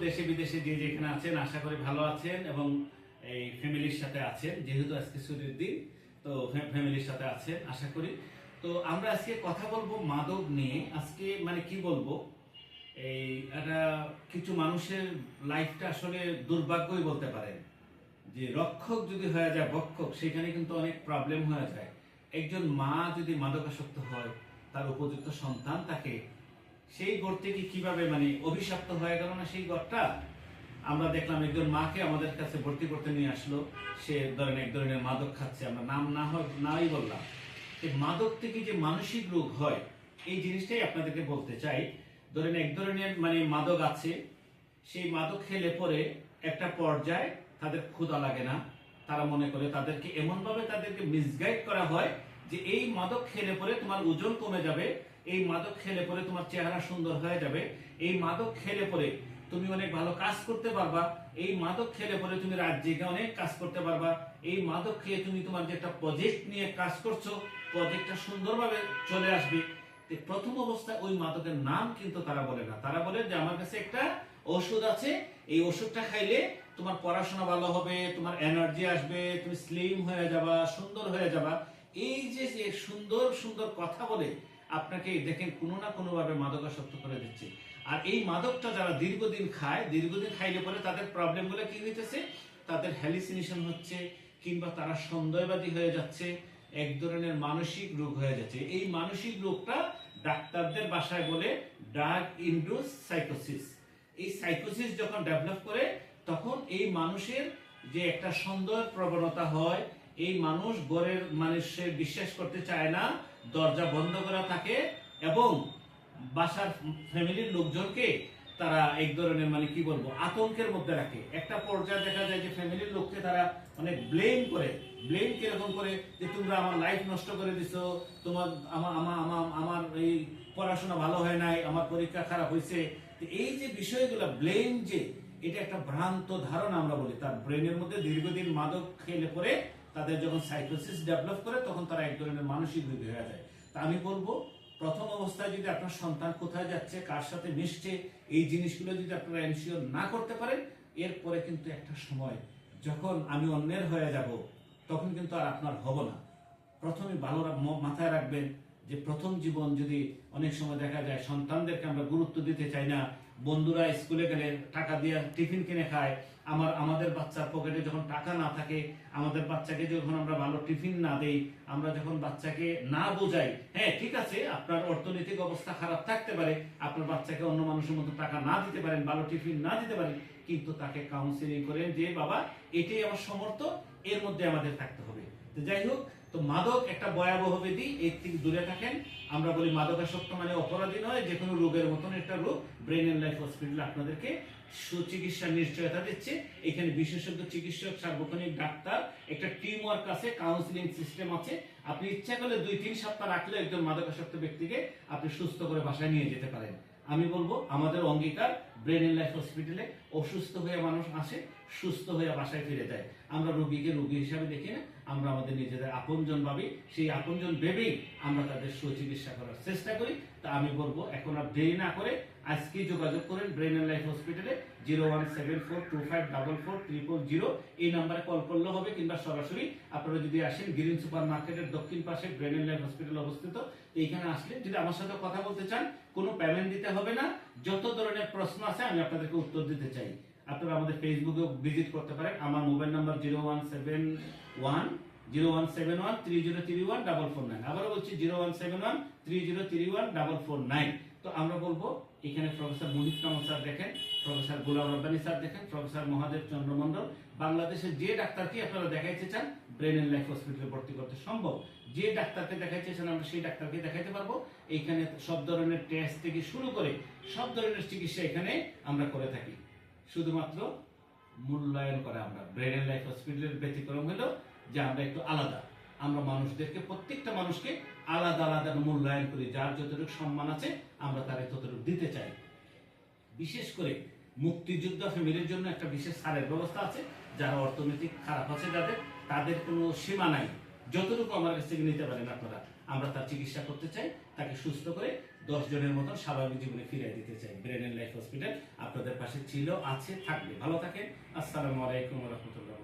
দেশে বিদেশে যে যেখানে আছেন, আশা করি ভালো আছেন এবং এই ফ্যামিলির সাথে আছেন, যেহেতু আজকে ছুটির দিন, তো ফ্যা- ফ্যামিলির সাথে আছেন, আশা করি। তো আমরা আজকে কথা বলব মাদক নিয়ে। আজকে মানে কি বলব? এই একটা কিছু মানুষের লাইফটা আসলে দুর্ভাগ্যই বলতে পারেন। যে রক্ষক যদি হয়ে যায় বক্ষক সেখানে কিন্তু অনেক প্রবলেম হয়ে যায়। একজন মা যদি মাদকাসক্ত হয়, তার উপযুক্ত সন্তান তাকে সেই ঘর থেকে কীভাবে মানে অভিশপ্ত হয়ে গেল না সেই ঘরটা আমরা দেখলাম একজন মাকে আমাদের কাছে ভর্তি করতে নিয়ে আসলো। সে ধরেন এক ধরনের মাদক খাচ্ছে। আমরা নাম না হয় নাই বললাম। এই মাদক থেকে যে মানসিক রোগ হয়, এই জিনিসটাই আপনাদেরকে বলতে চাই। ধরেন এক ধরনের মানে মাদক আছে। সেই মাদক খেলে পরে একটা পর্যায়ে তাদের ক্ষুধা লাগে না। তারা মনে করে তাদেরকে এমনভাবে তাদেরকে মিসগাইড করা হয় যে এই মাদক খেলে পরে তোমার ওজন কমে যাবে। এই মাদক খেলে পরে তোমার চেহারা সুন্দর হয়ে যাবে। এই মাদক খেলে পরে তুমি অনেক ভালো কাজ করতে পারবা। এই মাদক খেলে পরে তুমি রাত জেগে অনেক কাজ করতে পারবা। এই মাদক খেয়ে তুমি তোমার যে একটা প্রজেক্ট নিয়ে কাজ করছ প্রজেক্টটা সুন্দরভাবে চলে আসবে। প্রথম অবস্থায় ওই মাদকের নাম কিন্তু তারা বলে না। তারা বলে যে আমার কাছে একটা ওষুধ আছে। এই ওষুধটা খাইলে তোমার পড়াশোনা ভালো হবে, তোমার এনার্জি আসবে, তুমি স্লিম হয়ে যাবা, সুন্দর হয়ে যাবা। এই যে যে সুন্দর সুন্দর কথা বলে আপনাকে দেখেন কোনো না কোনো ভাবে মাদকাসক্ত করে দিচ্ছে। আর এই মাদকটা যারা দীর্ঘদিন খায়, দীর্ঘদিন খাইলে পরে তাদের প্রবলেমগুলো কি হইতেছে? তাদের হ্যালিসিনেশন হচ্ছে, কিংবা তারা সন্দেহবাদী হয়ে যাচ্ছে, এক ধরনের মানসিক রোগ হয়ে যাচ্ছে। এই মানসিক রোগটা ডাক্তারদের বাসায় বলে ডার্ক ইন্ডুস সাইকোসিস এই সাইকোসিস যখন ডেভেলপ করে, তখন এই মানুষের যে একটা সন্দেহের প্রবণতা হয়, এই মানুষ গড়ের মানুষের বিশ্বাস করতে চায় না দরজা বন্ধ করা থাকে এবং বাসার ফ্যামিলির লোকজনকে তারা এক ধরনের মানে কি বলব, আতঙ্কের মধ্যে রাখে। একটা পর্যায়ে দেখা যায় যে ফ্যামিলির লোককে তারা অনেক ব্লেম করে। ব্লেম কীরকম করে? যে তোমরা আমার লাইফ নষ্ট করে দিছো, তোমার আমার আমার আমার আমার এই পড়াশোনা ভালো হয় নাই, আমার পরীক্ষা খারাপ হয়েছে এই যে বিষয়গুলো, ব্লেম যে, এটা একটা ভ্রান্ত ধারণা আমরা বলি। তার ব্রেনের মধ্যে দীর্ঘদিন মাদক খেলে পরে তাদের যখন সাইকোসিস ডেভেলপ করে, তখন তারা এক ধরনের মানসিক রোগী হয়ে যায়। তা আমি বলব, প্রথম অবস্থায় যদি আপনার সন্তান কোথায় যাচ্ছে, কার সাথে মিশছে, এই জিনিসগুলো যদি আপনারা এনশিওর না করতে পারেন, এরপরে কিন্তু একটা সময়, যখন আমি অন্যের হয়ে যাব, তখন কিন্তু আর আপনার হব না। প্রথমে ভালো মাথায় রাখবেন প্রথম জীবন যদি অনেক সময় দেখা যায় সন্তানদেরকে আমরা গুরুত্ব দিতে চাই না, বন্ধুরা স্কুলে গেলে টাকা দিয়ে টিফিন কিনে খায়, আমার, আমাদের বাচ্চার পকেটে যখন টাকা না থাকে, আমাদের বাচ্চাকে যখন আমরা ভালো টিফিন না দেই, আমরা যখন বাচ্চাকে না বোঝাই হ্যাঁ ঠিক আছে, আপনার অর্থনৈতিক অবস্থা খারাপ থাকতে পারে, আপনার বাচ্চাকে অন্য মানুষের মতো টাকা না দিতে পারেন, ভালো টিফিন না দিতে পারেন, কিন্তু তাকে কাউন্সিলিং করেন যে, বাবা, এটাই আমার সমর্থ এর মধ্যে আমাদের থাকতে হবে। যাই হোক তো মাদক একটা ভয়াবহ ব্যাধি এর থেকে দূরে থাকেন। আমরা বলি মাদকাসক্ত মানে অপরাধী নয় যে কোনো রোগের মতন একটা রোগ ব্রেন এন্ড লাইফ হসপিটাল আপনাদেরকে সুচিকিৎসার নিশ্চয়তা দিচ্ছে। এখানে বিশেষজ্ঞ, চিকিৎসক, সার্বক্ষণিক ডাক্তার, একটা টিম ওয়ার্ক আছে কাউন্সিলিং সিস্টেম আছে। আপনি ইচ্ছা করলে দুই, তিন সপ্তাহ রাখলে একজন মাদকাসক্ত ব্যক্তিকে আপনি সুস্থ করে বাসায় নিয়ে যেতে পারেন। আমি বলব, আমাদের অঙ্গীকার ব্রেন এন্ড লাইফ হসপিটালে অসুস্থ হয়ে মানুষ আসে, সুস্থ হয়ে বাসায় ফিরে যায়। আমরা রোগীকে রোগী হিসাবে দেখি না, আমরা আমাদের নিজেদের আপনজন ভাবি। সেই আপনজন ভেবেই আমরা তাদের সুচিকিৎসা করার চেষ্টা করি। তা আমি বলব, এখন আর দেরি না করে আজকে যোগাযোগ করেন ব্রেন এন্ড লাইফ হসপিটালে zero one seven four two five double four triple zero. এই নাম্বারে কল করলে হবে কিংবা সরাসরি আপনারা যদি আসেন গ্রিন সুপার মার্কেটের দক্ষিণ পাশে ব্রেন এন্ড লাইফ হসপিটাল অবস্থিত, এইখানে আসলে যদি আমার সাথে কথা বলতে চান, কোনো পেমেন্ট দিতে হবে না। যত ধরনের প্রশ্ন আছে, আমি আপনাদেরকে উত্তর দিতে চাই। আপনারা আমাদের ফেসবুকে ভিজিট করতে পারেন। আমার mobile number zero one seven one zero one seven one three zero three one double four nine আবারও বলছি zero one seven one three zero three one double four nine তো আমরা বলব, এখানে প্রফেসর মোহিত কামাল স্যার দেখেন, প্রফেসর গোলাম রব্বানি স্যার দেখেন, professor Mahadev Chandra Mondal বাংলাদেশের যে ডাক্তারকে আপনারা দেখাইতে চান ব্রেন এন্ড লাইফ হসপিটালে ভর্তি করতে সম্ভব। যে ডাক্তারকে দেখাইতে চান আমরা সেই ডাক্তারকে দেখাইতে পারব। এইখানে সব ধরনের টেস্ট থেকে শুরু করে সব ধরনের চিকিৎসা এখানে আমরা করে থাকি। শুধুমাত্র মূল্যায়ন করে আমরা ব্রেন এন্ড লাইফ হসপিটালের ব্যতিক্রম হলো যে আমরা একটু আলাদা। আমরা মানুষদেরকে, প্রত্যেকটা মানুষকে আলাদা আলাদা মূল্যায়ন করি, যার যতটুকু সম্মান আছে আমরা তারে ততটুকু দিতে চাই। বিশেষ করে মুক্তিযোদ্ধা ফ্যামিলির জন্য একটা বিশেষ সারের ব্যবস্থা আছে, যারা অর্থনৈতিক খারাপ আছে যাদের, তাদের কোনো সীমা নাই। যতটুকু আমার কাছ থেকে নিতে পারেন আপনারা, আমরা তার চিকিৎসা করতে চাই, তাকে সুস্থ করে দশ জনের মতন স্বাভাবিক জীবনে ফিরিয়ে দিতে চাই। ব্রেন এন্ড লাইফ হসপিটাল আপনাদের পাশে ছিল, আছে, থাকবে। ভালো থাকেন। আসসালামু আলাইকুম রহমতুল্লাহ